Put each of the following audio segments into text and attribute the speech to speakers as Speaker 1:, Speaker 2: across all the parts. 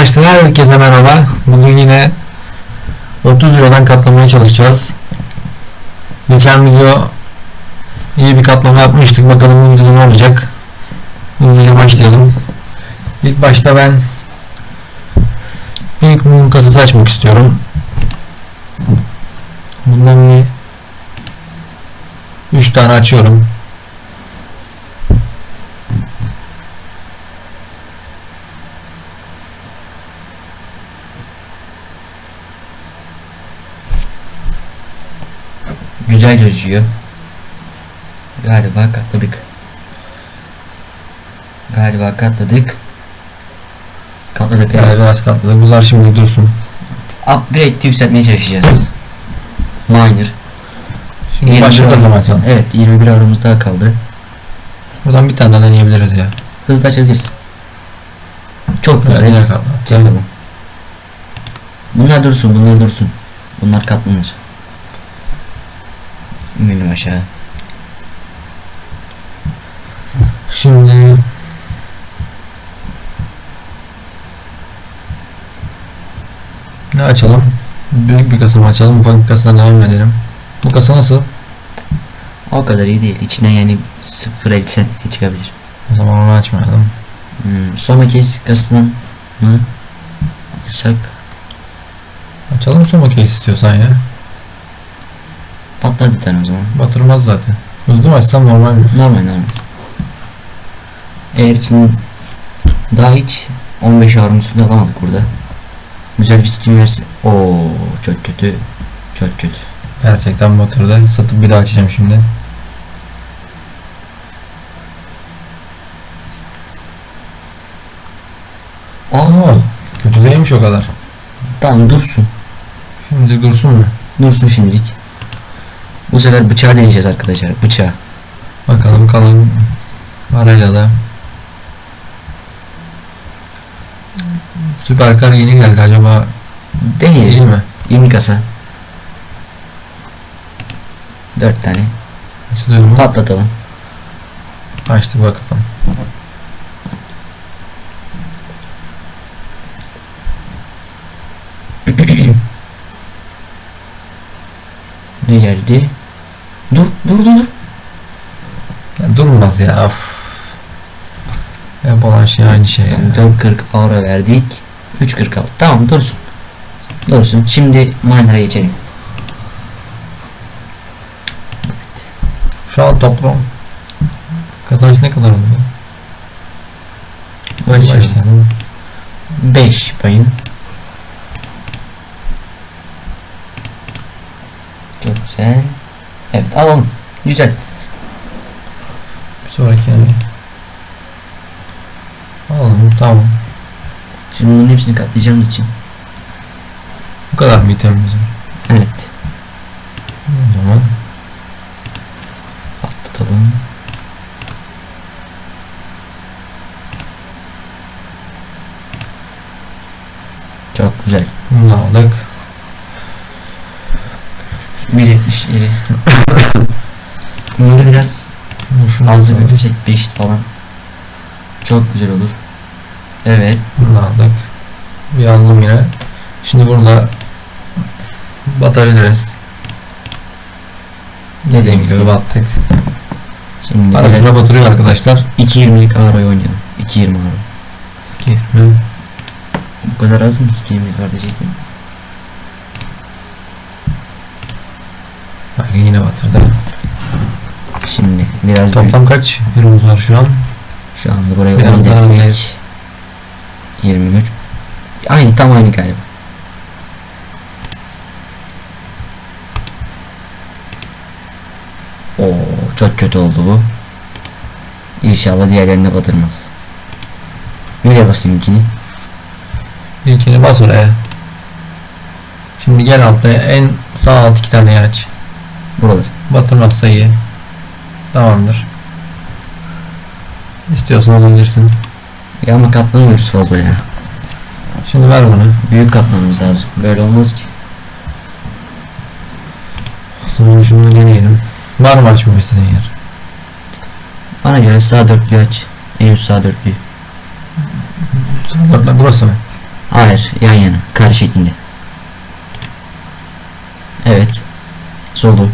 Speaker 1: Arkadaşlar herkese merhaba. Bugün yine 30 Euro'dan katlamaya çalışacağız. Geçen video iyi bir katlama yapmıştık. Bakalım bu ne olacak. Hızlıca başlayalım. İlk başta ben ilk mum kasası açmak istiyorum. Bundan bir 3 tane açıyorum.
Speaker 2: Güzel gözüküyor. Galiba katladık. Galiba katladık. Katladık evet.
Speaker 1: biraz katladık. Bunlar şimdi dursun.
Speaker 2: Upgrade yükseltmeye çalışacağız. Miner.
Speaker 1: Şimdi
Speaker 2: 21
Speaker 1: başka kasa
Speaker 2: aramız-
Speaker 1: açalım.
Speaker 2: Evet 21 aramız daha kaldı.
Speaker 1: Buradan bir tane daha deneyebiliriz ya.
Speaker 2: Hızlı açabiliriz. Çok güzel.
Speaker 1: katladı.
Speaker 2: Yapalım. Bunlar dursun, bunlar dursun. Bunlar katlanır. İnelim aşağı.
Speaker 1: Şimdi ne açalım? Büyük bir kasa mı açalım? Ufak bir kasadan devam edelim. Bu kasa nasıl?
Speaker 2: O kadar iyi değil. İçinden yani 0.50 cent çıkabilir.
Speaker 1: O zaman onu açmayalım.
Speaker 2: Hmm, kes kasından mı? Açsak
Speaker 1: Açalım case istiyorsan ya.
Speaker 2: Patladı bir tane o zaman.
Speaker 1: Batırmaz zaten. Hızlı mı açsam normal mi?
Speaker 2: Normal normal. Eğer için daha hiç 15 avrun üstünde alamadık burada. Güzel bir skin versin. Oo çok kötü. Çok kötü.
Speaker 1: Gerçekten batırdı. Satıp bir daha açacağım şimdi.
Speaker 2: Aa,
Speaker 1: Kötü değilmiş o kadar.
Speaker 2: tamam dursun.
Speaker 1: Şimdi dursun mu?
Speaker 2: Dursun şimdilik. Bu sefer bıçağı deneyeceğiz arkadaşlar. Bıçağı.
Speaker 1: Bakalım kalın parayla da. Süperkar yeni geldi acaba değil
Speaker 2: Deneyelim.
Speaker 1: mi?
Speaker 2: 20 kasa. 4 tane.
Speaker 1: Açılıyor mu?
Speaker 2: Patlatalım.
Speaker 1: Açtık bakalım.
Speaker 2: Ne geldi? Dur dur dur.
Speaker 1: Ya durmaz ya. Of. Hep olan şey aynı şey ya.
Speaker 2: 4.40 avro verdik. 3.40 aldık. Tamam dursun. Dursun. Şimdi miner'a geçelim.
Speaker 1: Şu an toplam kazanç ne kadar oluyor?
Speaker 2: Başlayalım.
Speaker 1: Başlayalım.
Speaker 2: 5 payın. Çok güzel. Evet alalım. Güzel.
Speaker 1: Bir sonraki yani. Alalım tamam.
Speaker 2: Şimdi bunların hepsini katlayacağımız için.
Speaker 1: Bu kadar mı itemimiz var?
Speaker 2: Evet.
Speaker 1: O zaman
Speaker 2: Atlatalım. Çok güzel.
Speaker 1: bunu aldık.
Speaker 2: 1.70 yeri. Bunları biraz
Speaker 1: Şunu
Speaker 2: fazla
Speaker 1: aldık.
Speaker 2: götürsek 5 falan. Çok güzel olur. Evet.
Speaker 1: Bunu aldık. Bir aldım yine. Şimdi burada batabiliriz.
Speaker 2: Ne
Speaker 1: Dediğim gibi battık.
Speaker 2: Şimdi
Speaker 1: Ara sıra batırıyor arkadaşlar.
Speaker 2: 2.20'lik Aro'yu oynayalım. 2.20 Aro.
Speaker 1: 20.
Speaker 2: Bu kadar az mı 2.20'lik var diyecektim.
Speaker 1: Bak yine batırdı.
Speaker 2: Şimdi biraz büyük.
Speaker 1: Toplam kaç euromuz var şu an?
Speaker 2: Şu anda buraya
Speaker 1: Biraz
Speaker 2: 10
Speaker 1: daha
Speaker 2: destek.
Speaker 1: öndeyiz.
Speaker 2: 23. Aynı tam aynı galiba. Oo çok kötü oldu bu. İnşallah diğerlerine batırmaz. Nereye basayım ikini?
Speaker 1: İlkini bas oraya. Şimdi gel altta en sağ alt iki tane aç.
Speaker 2: Buralar.
Speaker 1: Batırmazsa iyi. Tamamdır. İstiyorsan alabilirsin.
Speaker 2: Ya ama katlanmıyoruz fazla ya.
Speaker 1: Şimdi ver bunu.
Speaker 2: Büyük katlanmamız lazım. Böyle olmaz ki.
Speaker 1: Zaman şunu deneyelim. Var mı açmamı istediğin yer?
Speaker 2: Bana göre sağ dörtlüğü aç. En üst sağ dörtlüğü.
Speaker 1: Dörtler burası mı?
Speaker 2: Hayır yan yana kare şeklinde. Evet. Solu.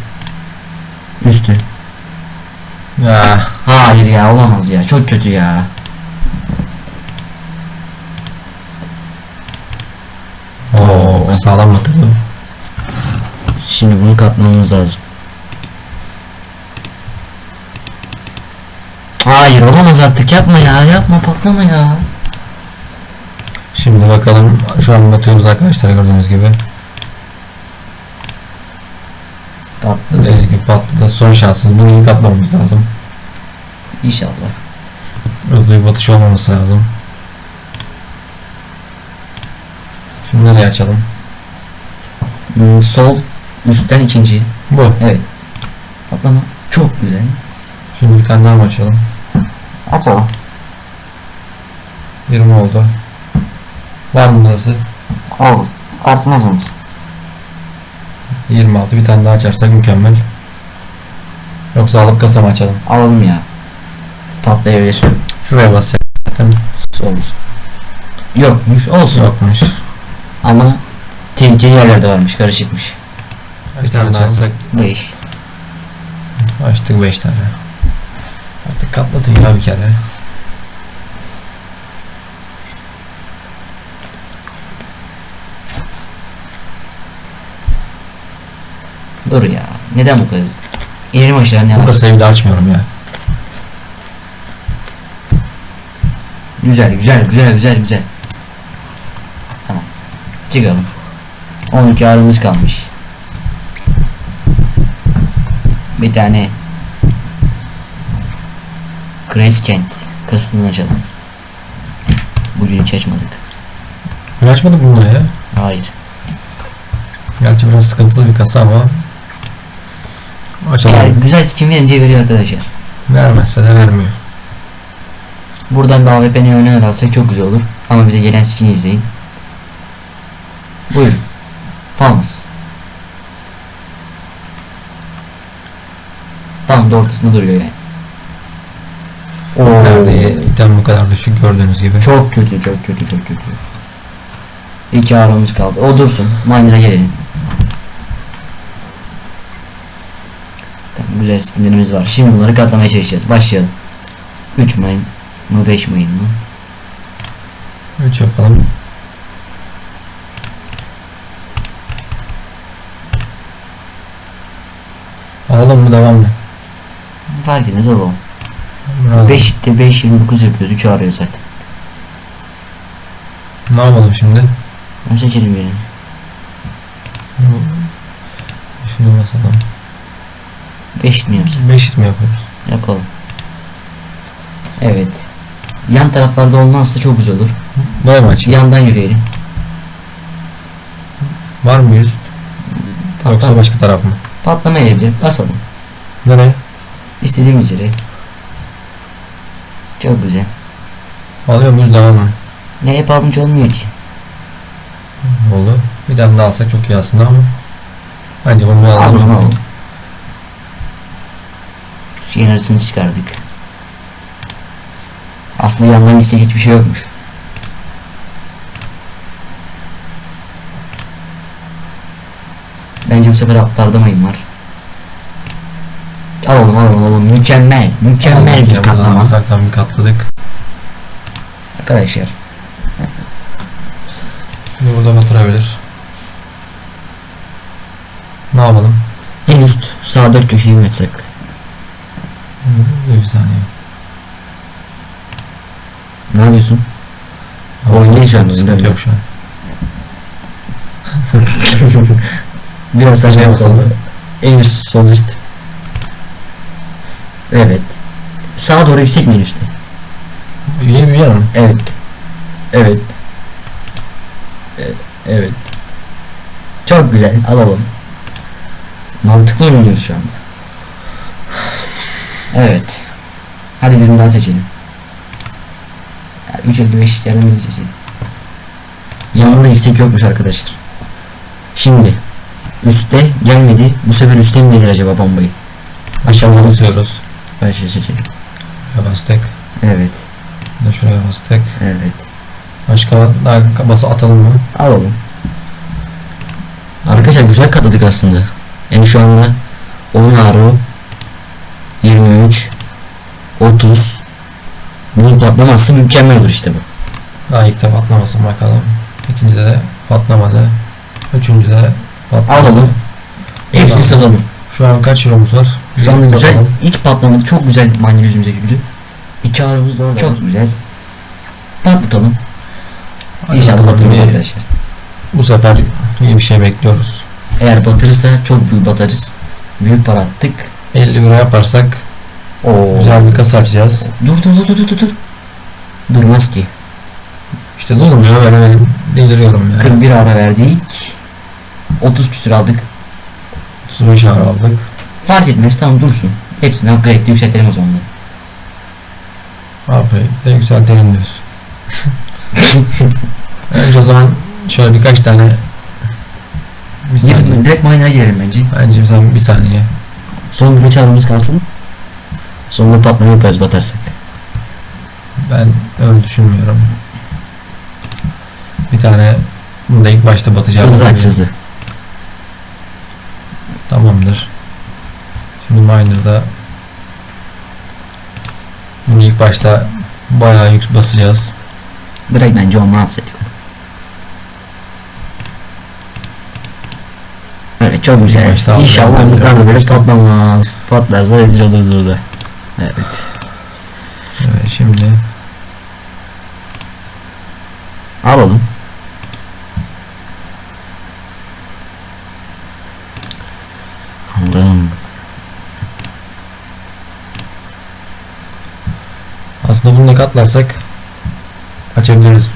Speaker 2: Üstü.
Speaker 1: Ya.
Speaker 2: Hayır ya olamaz ya çok kötü ya.
Speaker 1: Oo, sağlam batırdı.
Speaker 2: Şimdi bunu katlamamız lazım. Hayır olamaz artık yapma ya yapma patlama ya.
Speaker 1: Şimdi bakalım şu an batıyoruz arkadaşlar gördüğünüz gibi.
Speaker 2: Patladı.
Speaker 1: Patladı. Son şansımız. Bunu iyi katlamamız lazım.
Speaker 2: İnşallah.
Speaker 1: Hızlı bir batış olmaması lazım. Şimdi nereye açalım?
Speaker 2: Hmm, sol üstten ikinci.
Speaker 1: Bu.
Speaker 2: Evet. Patlama. Çok güzel.
Speaker 1: Şimdi bir tane daha mı açalım?
Speaker 2: Açalım.
Speaker 1: 20 oldu. Var mı burası?
Speaker 2: Olur. Artımaz mı?
Speaker 1: 26 bir tane daha açarsak mükemmel. Yoksa alıp kasa mı açalım?
Speaker 2: Alalım ya. Patlayabilir.
Speaker 1: Şuraya basacak zaten.
Speaker 2: Olsun. Yokmuş olsun.
Speaker 1: Yokmuş.
Speaker 2: Ama tehlikeli yerlerde varmış karışıkmış.
Speaker 1: Bir tane daha açsak
Speaker 2: 5.
Speaker 1: açtık 5 tane. Artık katlatın ya bir kere.
Speaker 2: Dur ya. Neden bu kadar? İnelim aşağı ne
Speaker 1: Bu bir daha açmıyorum ya.
Speaker 2: Güzel güzel güzel güzel güzel. Tamam. Çıkalım. 12 ağrımız kalmış. Bir tane Grace Kent kasını açalım. Bugün hiç açmadık.
Speaker 1: Ben açmadım bunu ya.
Speaker 2: Hayır.
Speaker 1: Gerçi biraz sıkıntılı bir kasa ama Açalım.
Speaker 2: güzel skin verince veriyor arkadaşlar.
Speaker 1: Vermezse de vermiyor.
Speaker 2: Buradan bir AWP'ni öne alsak çok güzel olur. Ama bize gelen skin'i izleyin. Buyurun. Palmas. Tam da ortasında duruyor yani.
Speaker 1: Nerede item bu kadar düşük gördüğünüz gibi.
Speaker 2: Çok kötü, çok kötü, çok kötü. İki aramız kaldı. O dursun. Miner'a gelelim. Güzel skinlerimiz var. Şimdi bunları katlamaya çalışacağız. Başlayalım. 3 mine mı 5 mine mı?
Speaker 1: 3 yapalım. Alalım mı devam mı?
Speaker 2: Fark etmez.
Speaker 1: Bravo.
Speaker 2: 5 itti 5 29 yapıyoruz. 3 arıyor zaten.
Speaker 1: Ne yapalım şimdi?
Speaker 2: Onu seçelim birini.
Speaker 1: Şunu basalım.
Speaker 2: 5 mi yapsak?
Speaker 1: 5 hit mi yapıyoruz?
Speaker 2: Yapalım. Evet. Yan taraflarda olmazsa çok güzel olur.
Speaker 1: Mi açayım?
Speaker 2: Yandan yürüyelim.
Speaker 1: Var mı yüz? Yoksa başka taraf mı?
Speaker 2: patlama edebilir. Basalım.
Speaker 1: Nereye?
Speaker 2: İstediğimiz yere. Çok güzel.
Speaker 1: Alıyor muyuz devam mı?
Speaker 2: Ne hep alınca olmuyor ki.
Speaker 1: Oldu. Bir tane daha alsak çok iyi aslında ama. Bence bunu alalım.
Speaker 2: Alalım alalım. Şeyin arasını çıkardık. Aslında yandan gitsek hiçbir şey yokmuş. Bence bu sefer altlarda mayın var. Alalım alalım alalım. Mükemmel. Mükemmel
Speaker 1: Aldık
Speaker 2: bir katlama.
Speaker 1: Hafiften bir katladık.
Speaker 2: Arkadaşlar.
Speaker 1: Şimdi burada batırabilir. Ne yapalım?
Speaker 2: En üst sağ dört köşeyi mi açsak?
Speaker 1: Saniye.
Speaker 2: Ne yapıyorsun? Oynuyor şu an, oynuyor.
Speaker 1: yok şu an.
Speaker 2: Biraz saçma
Speaker 1: Ne
Speaker 2: basalım.
Speaker 1: basalım?
Speaker 2: En üst sol üst. Evet. Sağa doğru yüksek mi en üstte?
Speaker 1: İyi mi?
Speaker 2: Evet. Evet. E- Evet. Çok güzel. Alalım. Mantıklı oynuyoruz şu anda. Evet. Hadi birini daha seçelim. Ya, 355 yerden birini seçelim. Yanında yüksek yokmuş arkadaşlar. Şimdi üstte gelmedi. Bu sefer üstte mi gelir acaba bombayı? Aşağıdan basıyoruz. Başka seçelim.
Speaker 1: Şuraya bastık.
Speaker 2: Evet.
Speaker 1: De şuraya bastık.
Speaker 2: Evet.
Speaker 1: Başka bası atalım mı?
Speaker 2: Alalım. Arkadaşlar güzel katladık aslında. Yani şu anda 10 aro 23 30 Bunun patlaması mükemmel olur işte bu.
Speaker 1: De patlamasın bakalım. İkincide de patlamadı. Üçüncüde patlamadı.
Speaker 2: Alalım. Hepsini satalım.
Speaker 1: Şu an kaç euromuz var?
Speaker 2: Şu anda güzel.
Speaker 1: Satalım.
Speaker 2: Hiç patlamadı. Çok güzel manya yüzümüze güldü. İki aramız da orada. Çok güzel. Patlatalım. İnşallah batırırız arkadaşlar.
Speaker 1: Bu sefer iyi bir şey bekliyoruz.
Speaker 2: Eğer batırırsa çok büyük batarız. Büyük para attık.
Speaker 1: 50 euro yaparsak
Speaker 2: Oo.
Speaker 1: güzel bir kasa açacağız.
Speaker 2: Dur dur dur dur dur dur. Durmaz ki.
Speaker 1: İşte durmuyor böyle benim deliriyorum ya.
Speaker 2: 41 ara verdik. 30 küsür aldık.
Speaker 1: 35 euro aldık.
Speaker 2: Fark etmez tamam dursun. Hepsini upgrade'de yükseltelim o zaman.
Speaker 1: Abi de yükseltelim diyorsun. Önce o zaman şöyle birkaç tane bir saniye.
Speaker 2: Direkt miner'a girelim bence.
Speaker 1: Bence sen bir saniye.
Speaker 2: Son birkaç aramız kalsın. Sonra patlama yaparız batarsak.
Speaker 1: Ben öyle düşünmüyorum. Bir tane bunu da ilk başta batacağım.
Speaker 2: Hızlı aç hızlı.
Speaker 1: Tamamdır. Şimdi Miner'da bunu ilk başta bayağı yük basacağız.
Speaker 2: Direkt bence atsaydık. Evet çok güzel.
Speaker 1: Başta
Speaker 2: İnşallah onluklarla böyle patlamaz. Patlarsa rezil oluruz orada. Evet.
Speaker 1: Evet şimdi
Speaker 2: Alalım. Aldım.
Speaker 1: aslında bunu da katlarsak açabiliriz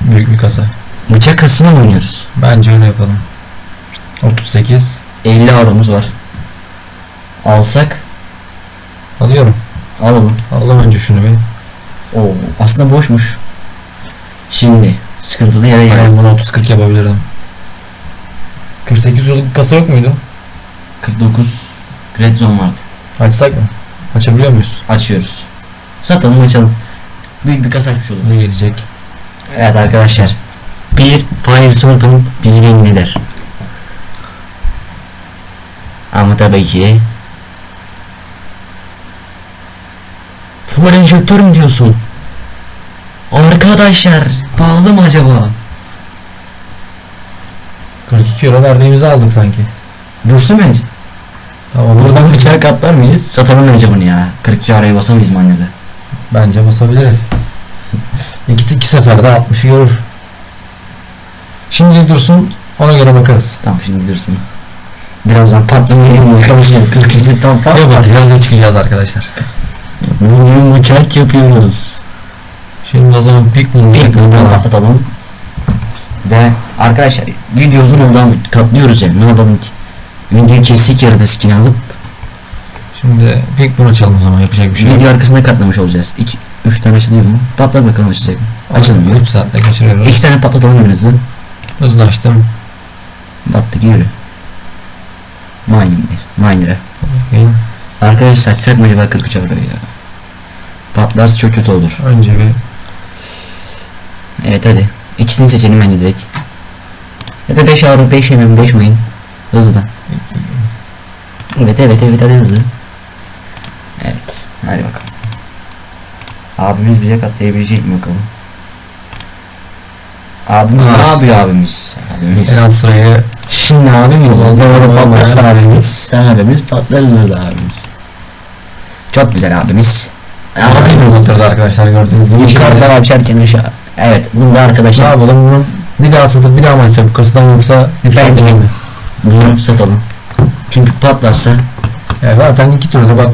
Speaker 1: büyük bir kasa.
Speaker 2: Bıçak kasına mı oynuyoruz?
Speaker 1: Bence öyle yapalım. 38
Speaker 2: 50 aramız var. Alsak
Speaker 1: alıyorum.
Speaker 2: alalım.
Speaker 1: Alalım önce şunu bir.
Speaker 2: Oo, aslında boşmuş. Şimdi sıkıntılı yere
Speaker 1: Ben
Speaker 2: gelelim.
Speaker 1: bunu 30-40 yapabilirdim. 48 yıllık kasa yok muydu?
Speaker 2: 49 red zone vardı.
Speaker 1: Açsak mı? Açabiliyor muyuz?
Speaker 2: Açıyoruz. Satalım açalım. Büyük bir kasa açmış oluruz.
Speaker 1: Ne gelecek?
Speaker 2: Evet arkadaşlar. Bir Fire Serpent bizi zengin eder. Ama tabii ki Full enjektör mü diyorsun? Arkadaşlar pahalı mı acaba?
Speaker 1: 42 euro verdiğimizi aldık sanki.
Speaker 2: Dursun bence.
Speaker 1: Tamam
Speaker 2: Buradan bıçağı katlar mıyız? Satalım bence bunu ya. 40 araya basamayız manyada.
Speaker 1: Bence basabiliriz. İki, iki seferde 60'ı görür. Şimdi dursun ona göre bakarız.
Speaker 2: Tamam şimdi dursun. Birazdan patlamayı arkadaşlar. 40 tam
Speaker 1: Ya
Speaker 2: patlar.
Speaker 1: batacağız ya çıkacağız arkadaşlar.
Speaker 2: Bugün bıçak yapıyoruz.
Speaker 1: Şimdi o zaman pik bunu
Speaker 2: Bir buradan patlatalım. Ve arkadaşlar video uzun oldu ama katlıyoruz yani ne yapalım ki. Videoyu kesik yarıda skin alıp
Speaker 1: Şimdi pik bunu açalım o zaman yapacak bir şey yok.
Speaker 2: video arkasında katlamış olacağız. 2 3 tane açılıyor mu? Patlat bakalım açacak mı? Açılmıyor.
Speaker 1: 3 saatte kaçırıyoruz.
Speaker 2: 2 tane patlatalım en hızlı.
Speaker 1: Açtım.
Speaker 2: Battık yürü. Mining. Miner'e.
Speaker 1: Bakayım.
Speaker 2: Arkadaşlar mı acaba 43 euro ya? Patlarsa çok kötü olur.
Speaker 1: Önce bir
Speaker 2: Evet hadi. İkisini seçelim bence direkt. Ya da 5 euro 5 mm 5 mayın. Hızlıdan. Evet evet evet hadi hızlı. Evet. Hadi bakalım. Abimiz bize katlayabilecek mi bakalım. Abimiz
Speaker 1: Ah.
Speaker 2: ne yapıyor abimiz? Abimiz.
Speaker 1: en alt sırayı
Speaker 2: Şimdi abimiz.
Speaker 1: Oldu,
Speaker 2: Orada
Speaker 1: oldu,
Speaker 2: patlarsa
Speaker 1: oldu.
Speaker 2: abimiz. Abimiz patlarız burada abimiz. Çok güzel abimiz.
Speaker 1: abimiz batırdı arkadaşlar gördüğünüz gibi.
Speaker 2: Yukarıdan açarken aşağı. Evet bunda
Speaker 1: ne
Speaker 2: arkadaşlar
Speaker 1: yapalım bunu bir daha satıp bir daha mı açsak bu kasadan yoksa
Speaker 2: Bence? Bunu satalım. Çünkü patlarsa
Speaker 1: Ya zaten iki türlü
Speaker 2: acaba?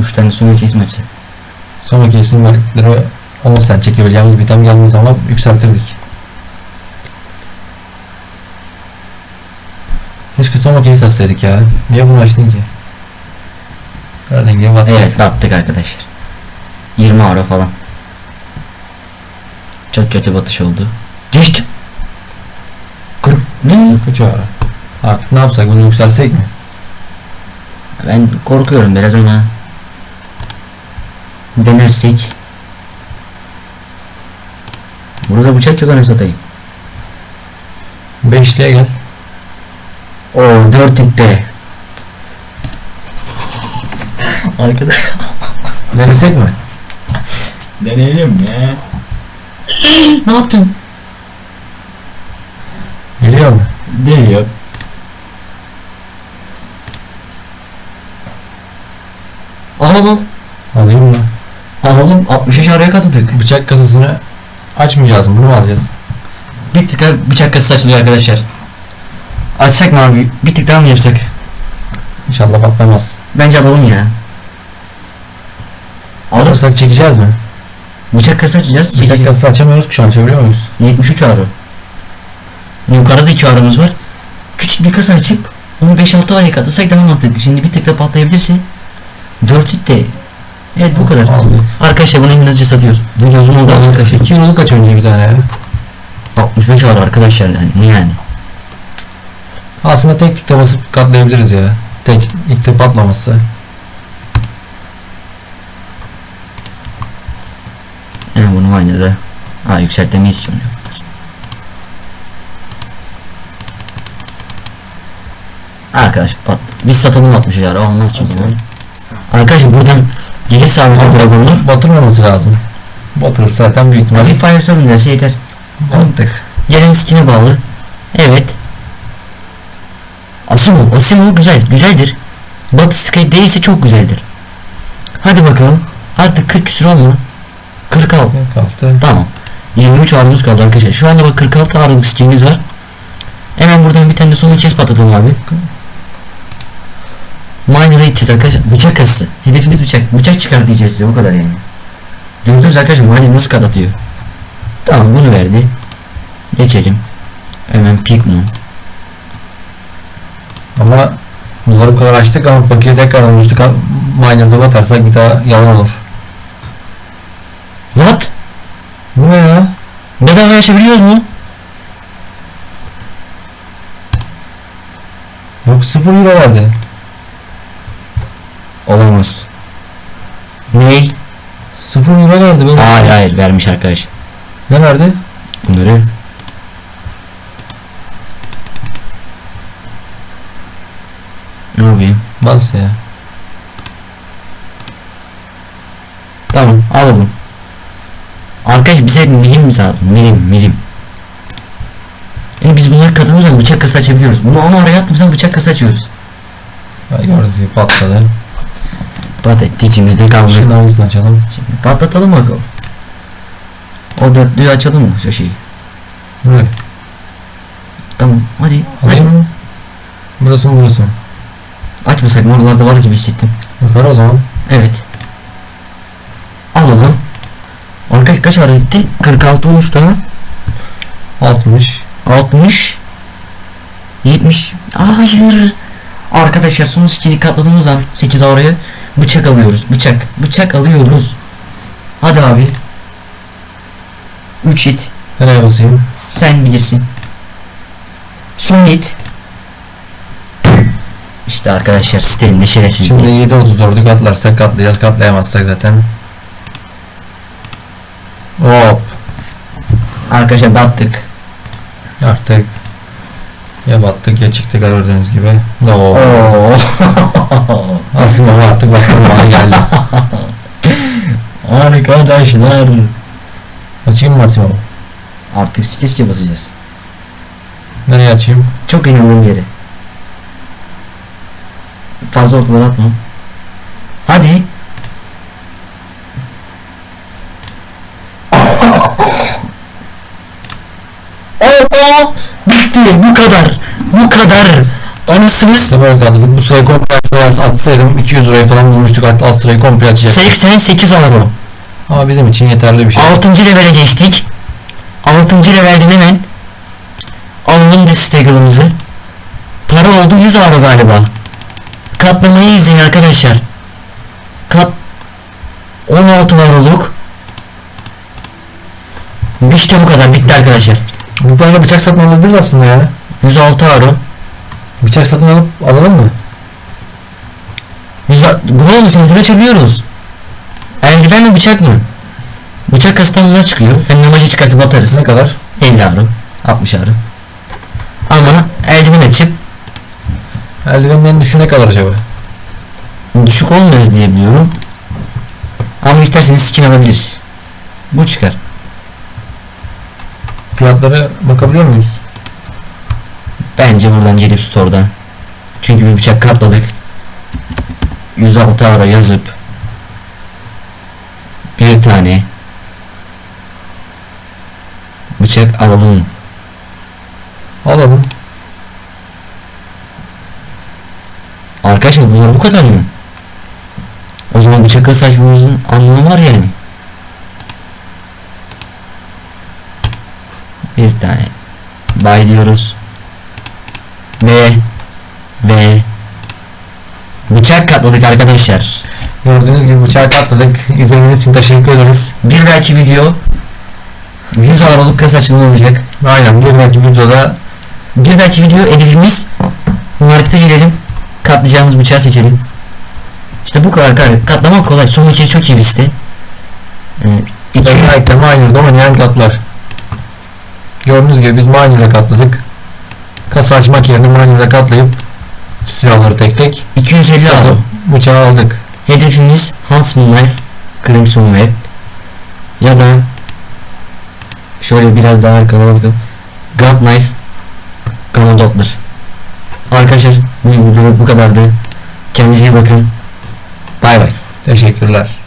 Speaker 2: 3 tane sonra kesme açsak.
Speaker 1: Sonraki isim verdikleri 10 sen çekebileceğimiz bir item geldiği zaman yükseltirdik. Keşke sonraki case açsaydık ya. Niye bunu açtın ki? Gördüğün gibi battık.
Speaker 2: Evet battık arkadaşlar. 20 euro falan. Çok kötü batış oldu. Düştüm. Kır. Ne?
Speaker 1: 3 ara. Artık ne yapsak bunu yükselsek mi?
Speaker 2: Ben korkuyorum biraz ama. Denersek. Burada bıçak yok anasını satayım.
Speaker 1: Beşliğe gel.
Speaker 2: Oo 4 tipte. Arkadaş.
Speaker 1: Denesek mi?
Speaker 3: Deneyelim ya.
Speaker 2: ne yaptın?
Speaker 1: Geliyor mu?
Speaker 3: Deniyor.
Speaker 2: Al al al.
Speaker 1: Alayım mı?
Speaker 2: Alalım 60'a şaraya katladık.
Speaker 1: Bıçak kasasını açmayacağız mı? Bunu mu alacağız?
Speaker 2: Bir tık daha bıçak kasası açılıyor arkadaşlar. Açsak mı abi? Bir tık daha mı yapsak?
Speaker 1: İnşallah patlamaz.
Speaker 2: Bence alalım ya. Alırsak
Speaker 1: çekeceğiz mi?
Speaker 2: bıçak kasası açacağız.
Speaker 1: Bıçak kasası açamıyoruz ki şu an çeviriyor muyuz?
Speaker 2: 73 ağrı. Yukarıda 2 ağrımız var. Küçük bir kasa açıp onu 5-6 ağrıya katlasak daha mantıklı. Şimdi bir tık da patlayabilirse 4 lit de Evet bu kadar.
Speaker 1: Aldım.
Speaker 2: Arkadaşlar bunu İngilizce satıyoruz. Bu uzun oldu arkadaşlar.
Speaker 1: 2 euroluk kaç önce bir tane ya?
Speaker 2: 65 ağrı arkadaşlar yani. Ne yani?
Speaker 1: Aslında tek tikte basıp katlayabiliriz ya. Tek ilk tık patlaması.
Speaker 2: Yani bunu aynı da. Ha yükseltemeyiz ki onu. Arkadaş pat. Biz satalım 60 ağrı olmaz çünkü.
Speaker 1: Okey.
Speaker 2: Arkadaşlar buradan gelir sabit dragonlar.
Speaker 1: Batırmaması lazım. Batırırsa zaten büyük ihtimalle
Speaker 2: Bir fire verse yeter.
Speaker 1: battık.
Speaker 2: Gelen skin'e bağlı. Evet. Asimo, Asimo güzel, güzeldir. Batı Sky değilse çok güzeldir. Hadi bakalım. Artık 40 küsur olma. 46.
Speaker 1: Kalktı.
Speaker 2: Tamam. 23 ağrımız kaldı arkadaşlar. Şu anda bak 46 ağrılık skinimiz var. Hemen buradan bir tane de son kez patlatalım abi. Miner'a gideceğiz arkadaşlar. Bıçak kasası. Hedefimiz bıçak. Bıçak çıkar diyeceğiz size bu kadar yani. Gördünüz arkadaşlar miner nasıl kat atıyor. Tamam bunu verdi. Geçelim. Hemen Pikmin.
Speaker 1: Ama bunları bu kadar açtık ama paketi tekrardan düştük. Miner'da batarsak bir daha yalan olur.
Speaker 2: What?
Speaker 1: Bu ne ya?
Speaker 2: Bedava yaşayabiliyoruz mu?
Speaker 1: Yok 0 euro verdi.
Speaker 2: Olamaz. Ney?
Speaker 1: 0 euro verdi.
Speaker 2: Hayır hayır vermiş arkadaş.
Speaker 1: Ne verdi?
Speaker 2: Bunları Yapayım?
Speaker 1: Bas ya.
Speaker 2: Tamam alalım. Arkadaş bize milim lazım. Milim milim. Yani biz bunları zaman bıçak kası açabiliyoruz. Bunu onu araya attığımız zaman bıçak kası açıyoruz.
Speaker 1: Ay gördüğünüz gibi patladı.
Speaker 2: Pat etti içimizde kaldı.
Speaker 1: Şimdi hangisini açalım?
Speaker 2: Şimdi patlatalım bakalım. O dörtlüğü açalım mı şu şeyi?
Speaker 1: Burayı.
Speaker 2: Tamam hadi. Hadi.
Speaker 1: Burası mı burası mı?
Speaker 2: Açmasak mı oralarda var gibi hissettim.
Speaker 1: Yukarı o zaman.
Speaker 2: Evet. Alalım. Arkadaş kaç ara gitti? 46 olmuş daha.
Speaker 1: 60.
Speaker 2: 60 70 Hayır Arkadaşlar son skill'i katladığımız an 8 oraya bıçak alıyoruz bıçak bıçak alıyoruz Hadi abi 3 hit
Speaker 1: Nereye basayım?
Speaker 2: sen bilirsin Son hit İşte arkadaşlar sitenin şerefsizliği
Speaker 1: Şimdi 7.34'ü katlarsak katlayacağız. Katlayamazsak zaten. Hop.
Speaker 2: Arkadaşlar battık
Speaker 1: Artık ya battık ya çıktık gördüğünüz gibi. No. Aslında artık başka zamanı geldi.
Speaker 2: Arkadaşlar
Speaker 1: Açayım mı açayım mı?
Speaker 2: Artık skill basacağız
Speaker 1: Nereye açayım?
Speaker 2: Çok inandığım yere. Fazla ortadan atma. Hadi. Oo, bitti bu kadar. Bu kadar. Anasınız
Speaker 1: İşte böyle katladık. Bu sırayı komple açsaydım, atsaydım 200 liraya falan bulmuştuk. Hatta alt sırayı komple açacaktık.
Speaker 2: 88 euro.
Speaker 1: Ama bizim için yeterli bir şey.
Speaker 2: 6. levele geçtik. 6. levelden hemen alalım destaggle'ımızı. Para oldu 100 euro galiba. Katlamayı izleyin arkadaşlar. Kat 16 euroluk. İşte bu kadar bitti arkadaşlar.
Speaker 1: Bu parayla bıçak satın alabiliriz aslında ya.
Speaker 2: 106 euro.
Speaker 1: Bıçak satın alıp alalım mı?
Speaker 2: 100 Bunu olmasın eldiven açabiliyoruz. Eldiven mi bıçak mı? Bıçak kastan bunlar çıkıyor. Hem namaja çıkarsa batarız.
Speaker 1: Ne kadar?
Speaker 2: 50 avro. 60 avro. Ama eldiven açıp
Speaker 1: Eldivenin en düşüğü ne kadar acaba?
Speaker 2: düşük olmuyoruz diye biliyorum. Ama isterseniz skin alabiliriz. Bu çıkar.
Speaker 1: Fiyatları bakabiliyor muyuz?
Speaker 2: Bence buradan gelip store'dan. Çünkü bir bıçak katladık. 106 avro yazıp bir tane bıçak alalım.
Speaker 1: Alalım.
Speaker 2: Arkadaşlar bunlar bu kadar mı? O zaman bıçak kası açmamızın anlamı var yani. Bir tane. Bay diyoruz. Ve ve bıçak katladık arkadaşlar.
Speaker 1: Gördüğünüz gibi bıçağı katladık. İzlediğiniz için teşekkür ederiz.
Speaker 2: Bir dahaki video 100 Aralık kasa açılımı olacak.
Speaker 1: Aynen bir dahaki videoda
Speaker 2: Bir dahaki video hedefimiz markete girelim. Katlayacağımız bıçağı seçelim. İşte bu kadar. Katlamak kolay. Son iki çok iyi bir site. Ee,
Speaker 1: iki, item aynı oynayan katlar. Gördüğünüz gibi biz mine ile katladık. Kasa açmak yerine mine ile katlayıp silahları tek tek
Speaker 2: 250 aldım.
Speaker 1: bıçağı aldık.
Speaker 2: Hedefimiz Huntsman Knife Crimson Web ya da şöyle biraz daha arkalara bakalım. God Knife Gamma Doppler. Arkadaşlar bu video bu kadardı. Kendinize iyi bakın. Bay bay.
Speaker 1: Teşekkürler.